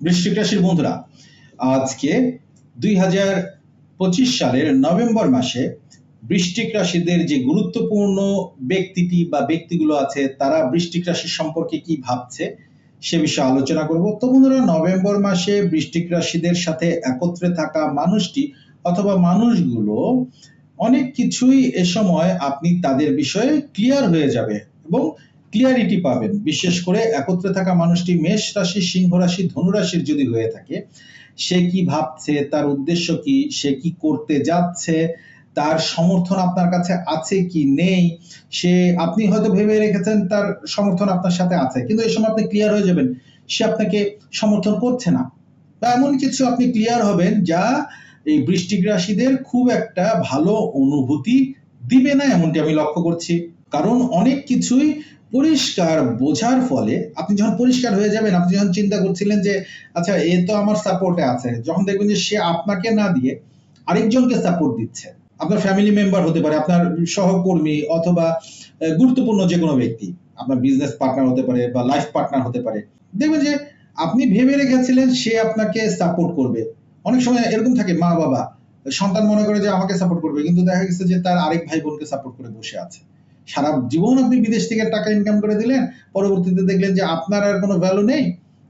বৃশ্চিক রাশির বন্ধুরা, আজকে দুই হাজার পঁচিশ সালের নভেম্বর মাসে বৃষ্টিক রাশিদের যে গুরুত্বপূর্ণ ব্যক্তিটি বা ব্যক্তিগুলো আছে, তারা বৃষ্টিক রাশির সম্পর্কে কি ভাবছে সে বিষয়ে আলোচনা করব। তো বন্ধুরা, নভেম্বর মাসে বৃষ্টিক রাশিদের সাথে একত্রে থাকা মানুষটি অথবা মানুষগুলো অনেক কিছুই এ সময় আপনি তাদের বিষয়ে ক্লিয়ার হয়ে যাবে এবং ক্লিয়ারিটি পাবেন। বিশেষ করে একত্রে থাকা মানুষটি মেষ রাশি, সিংহ রাশি ধনুরাশির যদি হয়ে থাকে, সে কি ভাবছে, তার উদ্দেশ্য কি, সে কি করতে যাচ্ছে, তার সমর্থন আপনার কাছে আছে কি নেই, সে, আপনি হয়তো ভেবে রেখেছেন তার সমর্থন আপনার সাথে আছে, কিন্তু এই সময় আপনি ক্লিয়ার হয়ে যাবেন, সে আপনাকে সমর্থন করছে না। বা এমন কিছু আপনি ক্লিয়ার হবেন যা এই বৃষ্টিক রাশিদের খুব একটা ভালো অনুভূতি দিবে না, এমনটি আমি লক্ষ্য করছি। কারণ অনেক কিছুই পরিষ্কার বোঝার ফলে আপনি যখন পরিষ্কার হয়ে যাবেন, আপনি যখন চিন্তা করছিলেন যে আচ্ছা এ তো আমার সাপোর্টে আছে, যখন দেখবেন যে সে আপনাকে না দিয়ে আরেকজনকে সাপোর্ট দিচ্ছে। আপনার ফ্যামিলি মেম্বার হতে পারে, আপনার সহকর্মী অথবা গুরুত্বপূর্ণ যে কোনো ব্যক্তি, আপনার বিজনেস পার্টনার হতে পারে বা লাইফ পার্টনার হতে পারে। দেখবেন যে আপনি ভেবে রেখেছিলেন সে আপনাকে সাপোর্ট করবে। অনেক সময় এরকম থাকে মা বাবা সন্তান মনে করে যে আমাকে সাপোর্ট করবে, কিন্তু দেখা গেছে যে তার আরেক ভাই বোনকে সাপোর্ট করে বসে আছে। সারা জীবন আপনি বিদেশ থেকে টাকা ইনকাম করে দিলেন, পরবর্তীতে দেখলেন যে আপনার আর কোনো ভ্যালু নেই,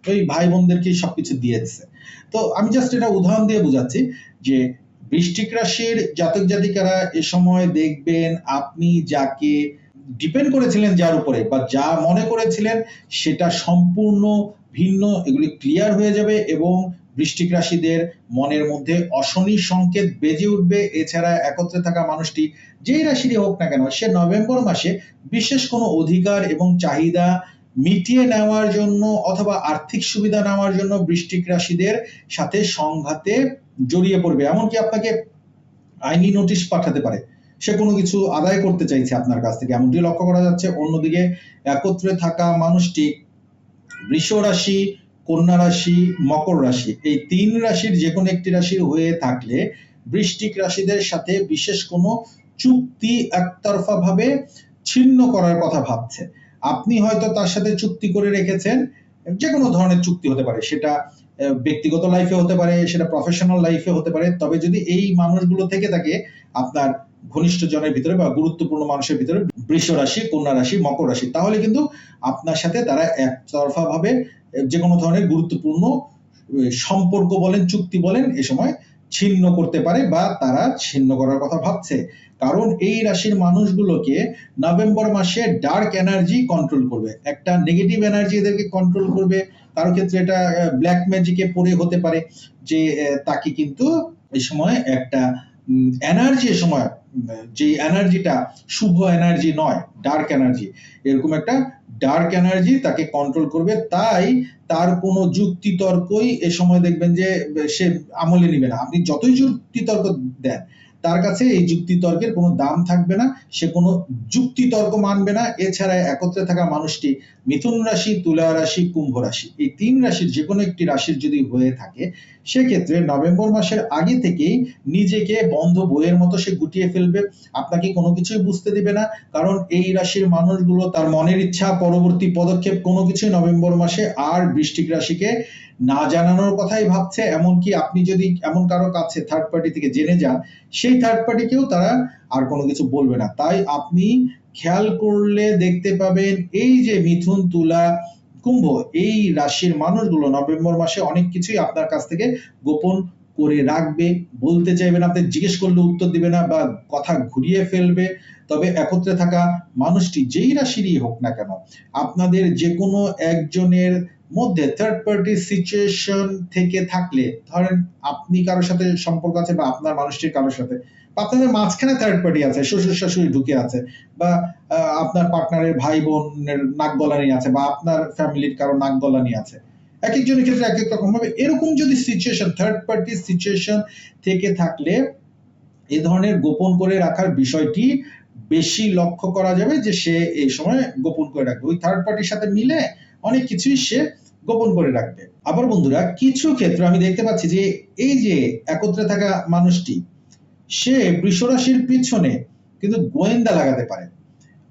ওই ভাই বোনদেরকে সবকিছু দিয়ে দিচ্ছে তো আমি জাস্ট এটা উদাহরণ দিয়ে বোঝাচ্ছি যে বৃষ্টিক রাশির জাতক জাতিকারা এ সময় দেখবেন আপনি যাকে ডিপেন্ড করেছিলেন যার উপরে বা যা মনে করেছিলেন সেটা সম্পূর্ণ ভিন্ন, এগুলি ক্লিয়ার হয়ে যাবে এবং বৃষ্টিক রাশিদের মনের মধ্যে অশনি সংকেত বেজে উঠবে। এছাড়া একত্রে থাকা মানুষটি যেই রাশিরই হোক না কেন, সে নভেম্বর মাসে বিশেষ কোনো অধিকার এবং চাহিদা মিটিয়ে নেওয়ার জন্য অথবা আর্থিক সুবিধা নেওয়ার জন্য বৃষ্টিক রাশিদের সাথে সংঘাতে জড়িয়ে পড়বে। এমনকি আপনাকে আইনি নোটিশ পাঠাতে পারে। সে কোনো কিছু আদায় করতে চাইছে আপনার কাছ থেকে। এমনটি লক্ষ্য করা যাচ্ছে। অন্যদিকে একত্রে থাকা মানুষটি বৃষ রাশি কন্যা রাশি, মকর রাশি, এই তিন রাশির যে কোনো একটি রাশির হয়ে থাকলে বৃষ্টিক রাশিদের সাথে বিশেষ কোনো চুক্তি একতরফা ভাবে ছিন্ন করার কথা ভাবছে। আপনি হয়তো তার সাথে চুক্তি করে রেখেছেন যে কোনো ধরনের চুক্তি হতে পারে, সেটা ব্যক্তিগত লাইফে হতে পারে, সেটা প্রফেশনাল লাইফে হতে পারে, তবে যদি এই মানুষগুলো থেকে থাকে, আপনার ঘনিষ্ঠ জনের ভিতরে বা গুরুত্বপূর্ণ মানুষের ভিতরে বৃষ রাশি, কন্যা রাশি, মকর রাশি, তাহলে কিন্তু আপনার সাথে তারা একতরফা ভাবে যে কোনো ধরনের গুরুত্বপূর্ণ সম্পর্ক বলেন, চুক্তি বলেন, এ সময় ছিন্ন করতে পারে বা তারা ছিন্ন করার কথা ভাবছে। কারণ এই রাশির মানুষগুলোকে নভেম্বর মাসে ডার্ক এনার্জি কন্ট্রোল করবে। একটা নেগেটিভ এনার্জি এদেরকে কন্ট্রোল করবে। কারও ক্ষেত্রে এটা ব্ল্যাক ম্যাজিকে পড়ে হতে পারে যে তাকে কিন্তু এই সময় একটা এনার্জি সময় যে এনার্জিটা শুভ এনার্জি নয়, ডার্ক এনার্জি, এরকম একটা ডার্ক এনার্জি তাকে কন্ট্রোল করবে, তাই তার কোনো যুক্তি তর্কই এ সময় দেখবেন যে সে আমলে নিবে না। আপনি যতই যুক্তি তর্ক দেন তার কাছে এই যুক্তি তর্কের কোনো দাম থাকবে না, সে কোনো যুক্তি তর্ক মানবে না। এছাড়া একত্রে থাকা মানুষটি মিথুন রাশি, তুলা রাশি, কুম্ভ রাশি, এই তিন রাশির যে কোনো একটি রাশির যদি হয়ে থাকে, সেক্ষেত্রে নভেম্বর মাসের আগে থেকেই নিজেকে বন্ধ বইয়ের মতো সে গুটিয়ে ফেলবে। আপনাকে কোনো কিছুই বুঝতে দিবে না, কারণ এই রাশির মানুষগুলো তার মনের ইচ্ছা, পরবর্তী পদক্ষেপ কোনো কিছুই নভেম্বর মাসে আর বৃষ্টিক রাশিকে না জানানোর কথাই ভাবছে, এমনকি আপনি যদি এমন কারও কাছে থার্ড পার্টি থেকে জেনে যান, সেই থার্ড পার্টিকেও তারা আর কোনো কিছু বলবে না। তাই আপনি খেয়াল করলে দেখতে পাবেন, এই যে মিথুন, তুলা, কুম্ভ, এই রাশির মানুষগুলো নভেম্বর মাসে অনেক কিছুই আপনার কাছ থেকে গোপন করে রাখবে, বলতে চাইবে না আপনি জিজ্ঞেস করলে উত্তর দিবে না বা কথা ঘুরিয়ে ফেলবে। তবে একত্রে থাকা মানুষটি যেই রাশিরই হোক না কেন, আপনাদের যে কোনো একজনের মধ্যে থার্ড পার্টি সিচুয়েশন থেকে থাকলে, ধরেন আপনি কারোর সাথে সম্পর্ক আছে বা আপনার মানুষটির কারোর সাথে আপনাদের মাঝখানে থার্ড পার্টি আছে, শ্বশুর শাশুড়ি ঢুকে আছে, বা আপনার পার্টনারের ভাই বোনের নাক গলানি আছে, বা আপনার ফ্যামিলির কারও নাক গলানি আছে। এক একজনের ক্ষেত্রে এক এক রকম হবে। এরকম যদি সিচুয়েশন থার্ড পার্টি সিচুয়েশন থেকে থাকলে, এ ধরনের গোপন করে রাখার বিষয়টি বেশি লক্ষ্য করা যাবে যে সে এই সময় গোপন করে রাখবে। ওই থার্ড পার্টির সাথে মিলে অনেক কিছুই সে গোপন করে রাখবে। আবার বন্ধুরা, কিছু ক্ষেত্রে আমি দেখতে পাচ্ছি যে এই যে একত্রে থাকা মানুষটি, সে বৃষরাশির পিছনে কিন্তু গোয়েন্দা লাগাতে পারে।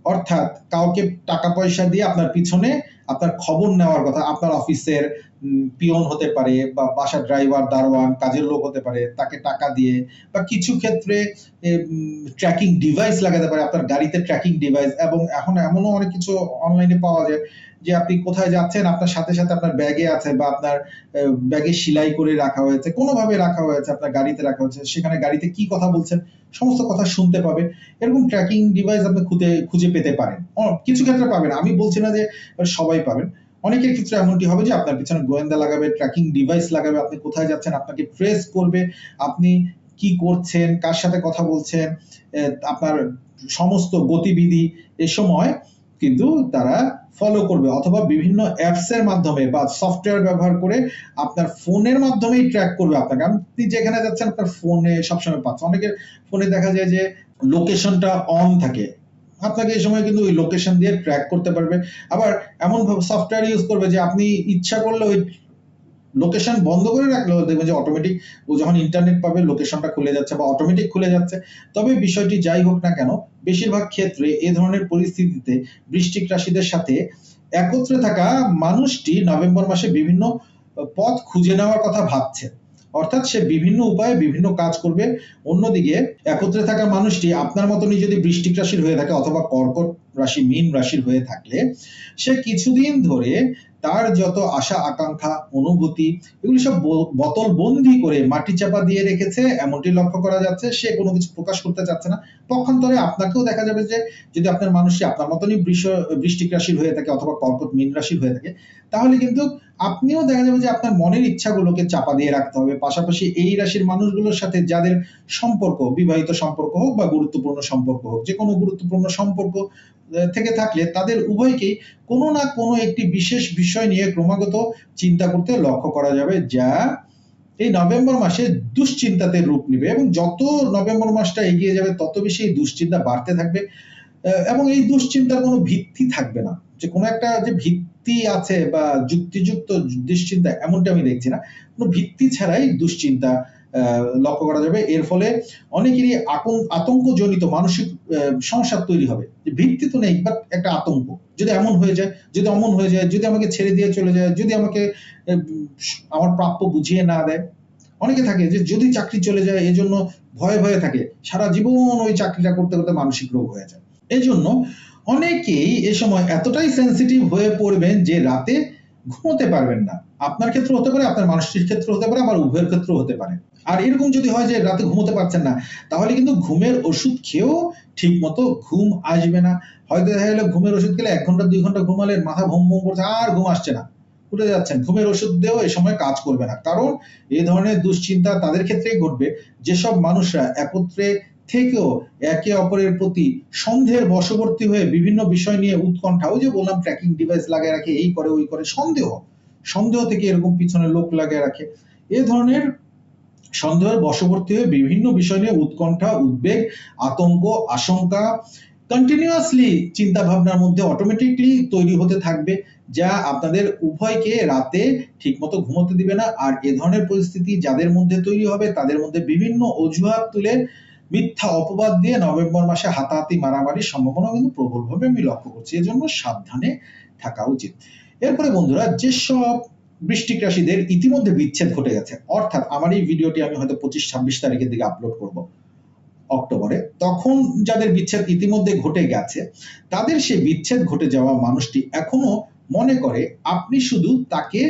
অর্থাৎ কাউকে টাকা পয়সা দিয়ে আপনার পিছনে আপনার খবর নেওয়ার কথা, আপনার অফিসের পিয়ন হতে পারে বা বাসা ড্রাইভার দারোয়ান, কাজের লোক হতে পারে, তাকে টাকা দিয়ে বা কিছু ক্ষেত্রে ট্র্যাকিং ডিভাইস লাগাতে পারে, আপনার গাড়িতে ট্র্যাকিং ডিভাইস এবং এখন এমনও অনেক কিছু অনলাইনে পাওয়া যায় যে আপনি কোথায় যাচ্ছেন, আপনার সাথে সাথে আপনার ব্যাগে আছে বা আপনার ব্যাগে সেলাই করে রাখা হয়েছে, কোনোভাবে রাখা হয়েছে, আপনার গাড়িতে রাখা হয়েছে, সেখানে গাড়িতে কি কথা বলছেন, সমস্ত কথা শুনতে পাবে এরকম ট্র্যাকিং ডিভাইস আপনি খুঁজে খুঁজে পেতে পারেন। কিছু ক্ষেত্রে পাবেন। আমি বলছি না যে সবাই পাবেন। অনেকের ক্ষেত্রে এমনটি হবে যে আপনার পিছনে গোয়েন্দা লাগাবে ট্র্যাকিং ডিভাইস লাগাবে, আপনি কোথায় যাচ্ছেন, আপনাকে ট্রেস করবে, আপনি কি করছেন, কার সাথে কথা বলছেন আপনার সমস্ত গতিবিধি এ সময় কিন্তু তারা ফলো করবে অথবা বিভিন্ন অ্যাপস এর মাধ্যমে বা সফটওয়্যার ব্যবহার করে আপনার ফোনের মাধ্যমেই ট্র্যাক করবে আপনাকে। আপনি যেখানে যাচ্ছেন আপনার ফোনে সবসময় পাচ্ছে অনেকের ফোনে দেখা যায় যে লোকেশনটা অন থাকে। আপনাকে এই সময় কিন্তু ওই লোকেশন দিয়ে ট্র্যাক করতে পারবে। আবার এমন সফটওয়্যার ইউজ করবে যে আপনি ইচ্ছা করলে ওই লোকেশন বন্ধ করে রাখলেও দেখবেন যে অটোমেটিক ও যখন ইন্টারনেট পাবে লোকেশনটা খুলে যাচ্ছে বা অটোমেটিক খুলে যাচ্ছে। তবে বিষয়টি যাই হোক না কেন, বেশিরভাগ ক্ষেত্রে এ ধরনের পরিস্থিতিতে বৃষ্টিক রাশিদের সাথে একত্রে থাকা মানুষটি নভেম্বর মাসে বিভিন্ন পথ খুঁজে নেওয়ার কথা ভাবছে। অর্থাৎ সে বিভিন্ন উপায়ে বিভিন্ন কাজ করবে। অন্যদিকে একত্রে থাকা মানুষটি আপনার মতনই যদি বৃষ্টিক রাশির হয়ে থাকে অথবা কর্কট রাশি, মীন রাশির হয়ে থাকলে, সে কিছুদিন ধরে তার যত আশা, আকাঙ্ক্ষা, অনুভূতি, এগুলি সব বোতল বন্দি করে মাটি চাপা দিয়ে রেখেছে, এমনটি লক্ষ্য করা যাচ্ছে, সে কোনো কিছু প্রকাশ করতে চাচ্ছে না। পক্ষান্তরে আপনাকেও দেখা যাবে যে, যদি আপনার মানুষটি আপনার মতনই বৃষ্টিক রাশির হয়ে থাকে অথবা কর্কট মীন রাশির হয়ে থাকে, তাহলে কিন্তু আপনিও দেখা যাবে যে আপনার মনের ইচ্ছাগুলোকে চাপা দিয়ে রাখতে হবে। পাশাপাশি এই রাশির মানুষগুলোর সাথে যাদের সম্পর্ক, বিবাহিত সম্পর্ক হোক বা গুরুত্বপূর্ণ সম্পর্ক হোক যে কোনো গুরুত্বপূর্ণ সম্পর্ক থেকে থাকলে তাদের উভয়কেই কোনো না কোনো একটি বিশেষ বিষয় নিয়ে ক্রমাগত চিন্তা করতে লক্ষ্য করা যাবে, যা এই নভেম্বর মাসে দুশ্চিন্তাতে রূপ নেবে এবং যত নভেম্বর মাসটা এগিয়ে যাবে, তত বেশি এই দুশ্চিন্তা বাড়তে থাকবে। এবং এই দুশ্চিন্তার কোনো ভিত্তি থাকবে না। যে কোনো একটা যে ভিত্তি আছে বা যুক্তিযুক্ত দুশ্চিন্তা এমনটা আমি দেখছি না। কোনো ভিত্তি ছাড়াই দুশ্চিন্তা লক্ষ্য করা যাবে। এর ফলে অনেকেরই আতঙ্ক আতঙ্কজনিত, মানসিক সমস্যা তৈরি হবে। যে ভিত্তি তো নেই বাট একটা আতঙ্ক। যদি এমন হয়ে যায়, যদি অমন হয়ে যায়, যদি আমাকে ছেড়ে দিয়ে চলে যায়, যদি আমাকে আমার প্রাপ্য বুঝিয়ে না দেয়। অনেকে থাকে যে যদি চাকরি চলে যায়, এজন্য ভয়ে ভয়ে থাকে। সারা জীবন ওই চাকরিটা করতে করতে মানসিক রোগ হয়ে যায়। এই জন্য অনেকেই এ সময় এতটাই সেন্সিটিভ হয়ে পড়বেন যে রাতে ঘুমোতে পারবেন না। আপনার ক্ষেত্রে হতে পারে, আপনার মানুষটির ক্ষেত্রে হতে পারে, আমার উভয়ের ক্ষেত্রে হতে পারে। আর এরকম যদি হয় যে রাতে ঘুমোতে পারছেন না, তাহলে কিন্তু ঘুমের ওষুধ খেয়েও ঠিক মতো ঘুম আসবে না। হয়তো দেখা গেলো ঘুমের ওষুধ খেলে এক ঘণ্টা, দুই ঘণ্টা ঘুমালেন মাথা ভুম ভুম করছে, আর ঘুম আসছে না। উঠে যাচ্ছেন। ঘুমের ওষুধ দিয়েও এই সময় কাজ করবে না। কারণ এই ধরনের দুশ্চিন্তা তাদের ক্ষেত্রেই ঘটবে। যেসব মানুষরা একত্রে থেকেও একে অপরের প্রতি সন্দেহের বশবর্তী হয়ে বিভিন্ন বিষয় নিয়ে উৎকণ্ঠা, ওই যে বললাম ট্র্যাকিং ডিভাইস লাগিয়ে রাখে, এই করে, ওই করে, সন্দেহ সন্দেহ থেকে এরকম পিছনে লোক লাগিয়ে রাখে। এ ধরনের সন্দেহের বশবর্তী হয়ে বিভিন্ন বিষয় নিয়ে উৎকণ্ঠা, উদ্বেগ, আতঙ্ক, আশঙ্কা কন্টিনিউয়াসলি চিন্তা ভাবনার মধ্যে অটোমেটিকলি তৈরি হতে থাকবে, যা আপনাদের উভয়কে রাতে ঠিকমতো ঘুমোতে দিবে না। আর এ ধরনের পরিস্থিতি যাদের মধ্যে তৈরি হবে, তাদের মধ্যে বিভিন্ন অজুহাত তুলে মিথ্যা অপবাদ দিয়ে নভেম্বর মাসে হাতাহাতি মারামারির সম্ভাবনা কিন্তু প্রবলভাবে আমি লক্ষ্য করছি। এজন্য সাবধানে থাকা উচিত। এরপরে বন্ধুরা, যেসব বৃষ্টিক রাশিদের ইতিমধ্যে বিচ্ছেদ ঘটে গেছে, অর্থাৎ আমার এই ভিডিওটি আমি হয়তো পঁচিশ ছাব্বিশ তারিখের দিকে আপলোড করব অক্টোবরে, তখন যাদের বিচ্ছেদ ইতিমধ্যে ঘটে গেছে, তাদের সে বিচ্ছেদ ঘটে যাওয়া মানুষটি এখনও মনে করে আপনি শুধু তাকে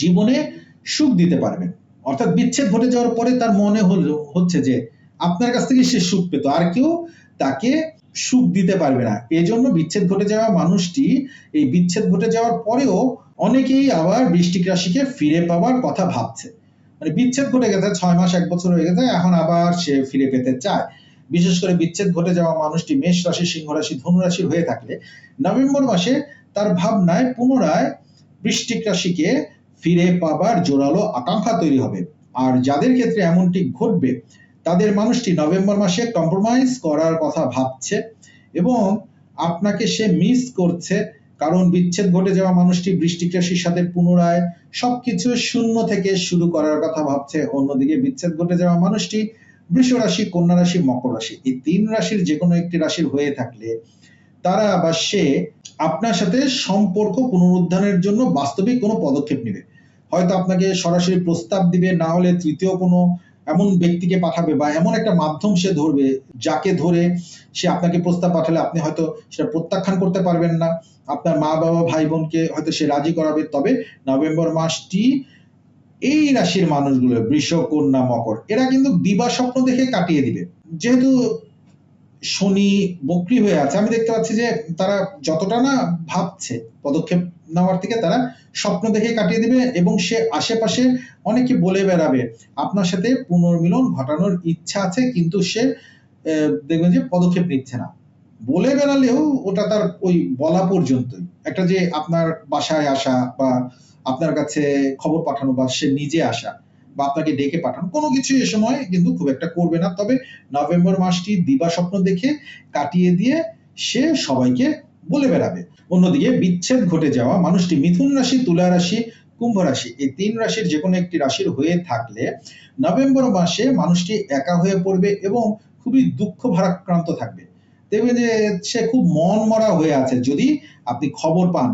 জীবনে সুখ দিতে পারবেন। অর্থাৎ বিচ্ছেদ ঘটে যাওয়ার পরে তার মনে হলো, হচ্ছে যে আপনার কাছ থেকে সে সুখ পেত। আর কেউ তাকে সুখ দিতে পারবে না। এজন্য বিচ্ছেদ ঘটে যাওয়া মানুষটি, এই বিচ্ছেদ ঘটে যাওয়ার পরেও অনেকেই আবার বৃষ্টিক রাশিকে ফিরে পাওয়ার কথা ভাবছে। মানে বিচ্ছেদ ঘটে গেছে, ছয় মাস, এক বছর হয়ে গেছে, এখন আবার সে ফিরে পেতে চায়। বিশেষ করে বিচ্ছেদ ঘটে যাওয়া মানুষটি মেষ রাশি, সিংহ রাশি, ধনু রাশির হয়ে থাকলে নভেম্বর মাসে তার ভাবনায় পুনরায় বৃষ্টিক রাশিকে ফিরে পাবার জোরালো আকাঙ্ক্ষা তৈরি হবে। আর যাদের ক্ষেত্রে এমনটি ঘটবে তাদের মানুষটি নভেম্বর মাসে কম্প্রোমাইজ করার কথা ভাবছে এবং আপনাকে সে মিস করছে, কারণ বিচ্ছেদ ঘটে যাওয়া মানুষটি বৃষ্টিক রাশির সাথে পুনরায় সবকিছু শূন্য থেকে শুরু করার কথা ভাবছে। অন্যদিকে বিচ্ছেদ ঘটে যাওয়া মানুষটি বৃষ রাশি, কন্যা রাশি, মকর রাশি, এই তিন রাশির যে কোনো একটি রাশির হয়ে থাকলে তারা বা সে আপনার সাথে সম্পর্ক পুনরুদ্ধারের জন্য বাস্তবিক কোনো পদক্ষেপ নেবে। হয়তো আপনাকে সরাসরি প্রস্তাব দিবে, না হলে তৃতীয় কোনো এমন ব্যক্তিকে পাঠাবে বা এমন একটা মাধ্যম সে ধরবে যাকে ধরে সে আপনাকে প্রস্তাব পাঠালে আপনি হয়তো সেটা প্রত্যাখ্যান করতে পারবেন না। আপনার মা বাবা, ভাই বোনকে হয়তো সে রাজি করাবে। তবে নভেম্বর মাসটি এই রাশির মানুষগুলো বৃষ কন্যা মকর, এরা কিন্তু দিবা স্বপ্ন দেখে কাটিয়ে দিবে। যেহেতু শনি বক্রি হয়ে আছে। আমি দেখতে পাচ্ছি যে তারা যতটা না ভাবছে পদক্ষেপ নেওয়ার থেকে তারা স্বপ্ন দেখে কাটিয়ে দিবে এবং সে আশেপাশে অনেকে বলে বেড়াবে, আপনার সাথে পুনর্মিলন ঘটানোর ইচ্ছা আছে, কিন্তু সে দেখবেন যে পদক্ষেপ নিচ্ছে না। বলে বেড়ালেও ওটা তার ওই বলা পর্যন্তই। একটা যে আপনার বাসায় আসা বা আপনার কাছে খবর পাঠানো বা সে নিজে আসা বা আপনাকে ডেকে পাঠানো। কোনো কিছু এ সময় কিন্তু খুব একটা করবে না। তবে নভেম্বর মাসটি দিবা স্বপ্ন দেখে কাটিয়ে দিয়ে সে সবাইকে বলে বেড়াবে। অন্যদিকে বিচ্ছেদ ঘটে যাওয়া মানুষটি মিথুন রাশি, তুলা রাশি, কুম্ভ রাশি এই তিন রাশির যে কোনো একটি রাশির হয়ে থাকলে নভেম্বর মাসে মানুষটি একা হয়ে পড়বে এবং খুবই দুঃখ ভারাক্রান্ত থাকবে। দেখবেন যে সে খুব মন মরা হয়ে আছে। যদি আপনি খবর পান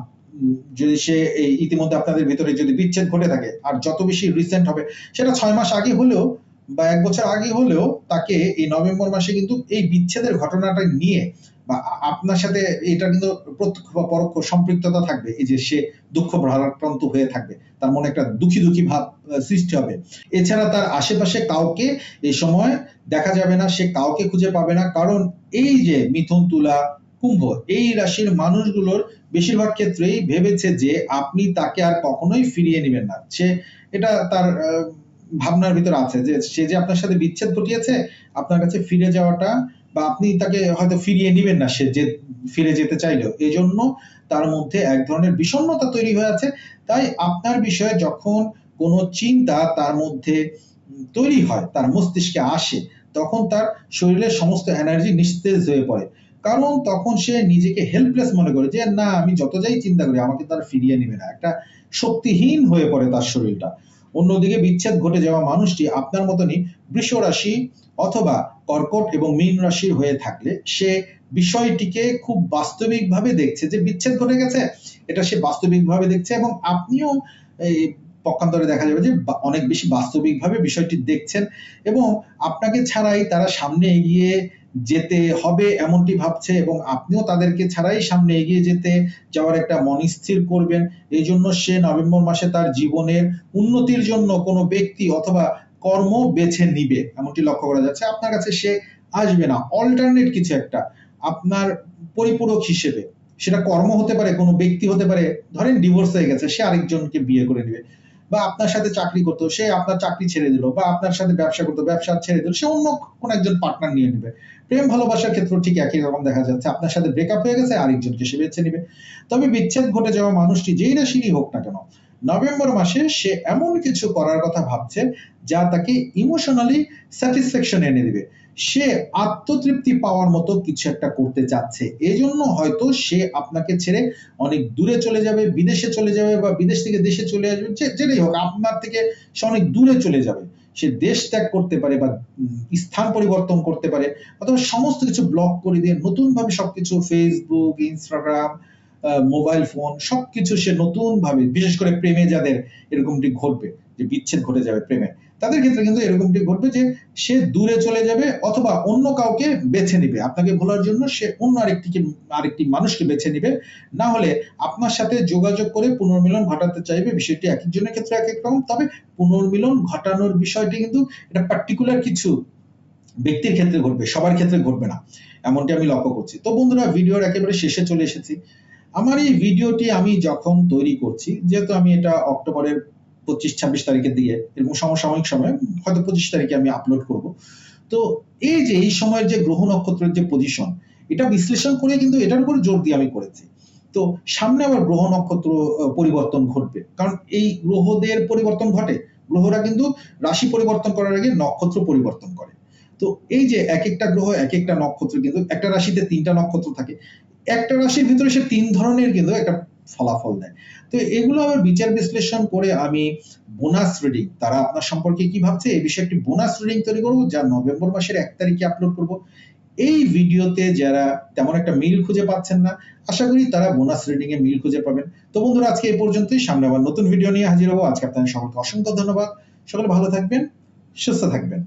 যদি সে ইতিমধ্যে আপনাদের ভিতরে যদি বিচ্ছেদ ঘটে থাকে, আর যত বেশি রিসেন্ট হবে, সেটা ছয় মাস আগে হলেও বা এক বছর আগে হলেও তাকে এই নভেম্বর মাসে কিন্তু এই বিচ্ছেদের ঘটনাটা নিয়ে বা আপনার সাথে এটা কিন্তু প্রত্যক্ষ বা পরোক্ষ সম্পৃক্ততা থাকবে, এই যে সে দুঃখ ভারাক্রান্ত হয়ে থাকবে, তার মনে একটা দুঃখী দুঃখী ভাব সৃষ্টি হবে। এছাড়া তার আশেপাশে কাউকে এই সময় দেখা যাবে না, সে কাউকে খুঁজে পাবে না, কারণ এই যে মিথুন তুলা কুম্ভ। এই রাশির মানুষগুলোর বেশিরভাগ ক্ষেত্রেই ভেবেছে যে আপনি তাকে আর কখনোই ফিরিয়ে নেবেন না। সে এটা তার ভাবনার ভিতর আছে যে সে যে আপনার সাথে বিচ্ছেদ ঘটিয়েছে, আপনার কাছে ফিরে যাওয়াটা বা আপনি তাকে হয়তো ফিরিয়ে নেবেন না সে যে ফিরে যেতে চাইলেও। এই জন্য তার মধ্যে এক ধরনের বিষণ্ণতা তৈরি হয়ে আছে। তাই আপনার বিষয়ে যখন কোনো চিন্তা তার মধ্যে তৈরি হয়, তার মস্তিষ্কে আসে, তখন তার শরীরের সমস্ত এনার্জি নিস্তেজ হয়ে পড়ে। কারণ তখন সে নিজেকে হেল্পলেস মনে করে যে, না, আমি যত যাই চিন্তা করি, আমাকে তার ফিরিয়ে নেবে না। একটা শক্তিহীন হয়ে পড়ে তার শরীরটা। অন্যদিকে বিচ্ছেদ ঘটে যাওয়া মানুষটি আপনার মতনই বৃষ রাশি অথবা কর্কট এবং মীন রাশির হয়ে থাকলে সে বিষয়টিকে খুব বাস্তবিকভাবে দেখছে যে বিচ্ছেদ ঘটে গেছে। এটা সে বাস্তবিকভাবে দেখছে এবং আপনিও পক্ষান্তরে দেখা যাবে যে অনেক বেশি বাস্তবিকভাবে বিষয়টি দেখছেন এবং আপনাকে ছাড়াই তারা সামনে এগিয়ে যেতে হবে এমনটি ভাবছে এবং আপনিও তাদেরকে ছাড়াই সামনে এগিয়ে যেতে যাওয়ার একটা মনস্থির করবেন। এই জন্য সে নভেম্বর মাসে তার জীবনের উন্নতির জন্য কোনো ব্যক্তি অথবা কর্ম বেছে নিবে, এমনটি লক্ষ্য করা যাচ্ছে। আপনার কাছে সে আসবে না। অল্টারনেট কিছু একটা, আপনার পরিপূরক হিসেবে। সেটা কর্ম হতে পারে, কোনো ব্যক্তি হতে পারে। ধরেন ডিভোর্স হয়ে গেছে, সে আরেকজনকে বিয়ে করে নেবে। বা আপনার সাথে চাকরি করতো, সে আপনার চাকরি ছেড়ে দিল, বা আপনার সাথে ব্যবসা করতো, ব্যবসা ছেড়ে দিল, সে অন্য কোন একজন পার্টনার নিয়ে নেবে। প্রেম ভালোবাসার ক্ষেত্রে ঠিক একই রকম দেখা যাচ্ছে। আপনার সাথে ব্রেকআপ হয়ে গেছে, আরেকজনকে সে বেছে নেবে। তবে বিচ্ছেদ ঘটে যাওয়া মানুষটি যেই রাশিরই হোক না কেন, নভেম্বর মাসে সে এমন কিছু করার কথা ভাবছে, যা তাকে ইমোশনালি স্যাটিসফ্যাকশন এনে দিবে। সে আত্মতৃপ্তি পাওয়ার মতো কিছু একটা করতে চাচ্ছে এজন্য হয়তো সে আপনাকে ছেড়ে অনেক দূরে চলে যাবে, বিদেশে চলে যাবে বা বিদেশ থেকে দেশে চলে আসবে যেটাই হোক, আপনার থেকে সে অনেক দূরে চলে যাবে। সে দেশ ত্যাগ করতে পারে বা স্থান পরিবর্তন করতে পারে, অথবা সমস্ত কিছু ব্লক করে দিয়ে নতুন ভাবে সবকিছু ফেসবুক ইনস্টাগ্রাম মোবাইল ফোন সবকিছু সে নতুন ভাবে বিশেষ করে প্রেমে যাদের এরকমটি ঘটবে, যে বিচ্ছেদ ঘটে যাবে প্রেমে তাদের ক্ষেত্রে কিন্তু এরকমটি ঘটবে যে সে দূরে চলে যাবে অথবা অন্য কাউকে বেছে নিবে। আপনাকে ভোলার জন্য সে অন্য আরেকটিকে, আরেকটি মানুষকে বেছে নিবে। না হলে আপনার সাথে যোগাযোগ করে পুনর্মিলন ঘটাতে চাইবে, বিষয়টি এক একজনের ক্ষেত্রে এক এক রকম। তবে পুনর্মিলন ঘটানোর বিষয়টি কিন্তু এটা পার্টিকুলার কিছু ব্যক্তির ক্ষেত্রে ঘটবে, সবার ক্ষেত্রে ঘটবে না। এমনটি আমি লক্ষ্য করছি। তো বন্ধুরা, ভিডিওর একেবারে শেষে চলে এসেছি। আমার এই ভিডিওটি আমি যখন তৈরি করছি, যেহেতু আমি এটা অক্টোবরের পঁচিশ ছাব্বিশ তারিখের দিকে এরকম সমসাময়িক সময় হয়তো পঁচিশ তারিখে আমি আপলোড করব। তো এই যে, এই সময়ের যে গ্রহ নক্ষত্রের যে পজিশন এটা বিশ্লেষণ করে কিন্তু এটার উপর জোর দিয়ে আমি করেছি। তো সামনে আবার গ্রহ নক্ষত্র পরিবর্তন ঘটবে। কারণ এই গ্রহদের পরিবর্তন ঘটে। গ্রহরা কিন্তু রাশি পরিবর্তন করার আগে নক্ষত্র পরিবর্তন করে। তো এই যে এক একটা গ্রহ, এক একটা নক্ষত্র কিন্তু একটা রাশিতে তিনটা নক্ষত্র থাকে। একটা রাশির ভিতরে সে তিন ধরনের কিন্তু একটা ফলাফল দেয়। তো এগুলো আবার বিচার বিশ্লেষণ করে আমি বোনাস রিডিং তারা আপনার সম্পর্কে কি ভাবছে? এই বিষয়ে একটি বোনাস রিডিং তৈরি করব, যা নভেম্বর মাসের এক তারিখে আপলোড করব। এই ভিডিওতে যারা তেমন একটা মিল খুঁজে পাচ্ছেন না, আশা করি তারা বোনাস রিডিং এ মিল খুঁজে পাবেন। তো বন্ধুরা, আজকে এই পর্যন্তই। সামনে আবার নতুন ভিডিও নিয়ে হাজির হব। আজকে আপনাদের সকলকে অসংখ্য ধন্যবাদ। সকলে ভালো থাকবেন, সুস্থ থাকবেন।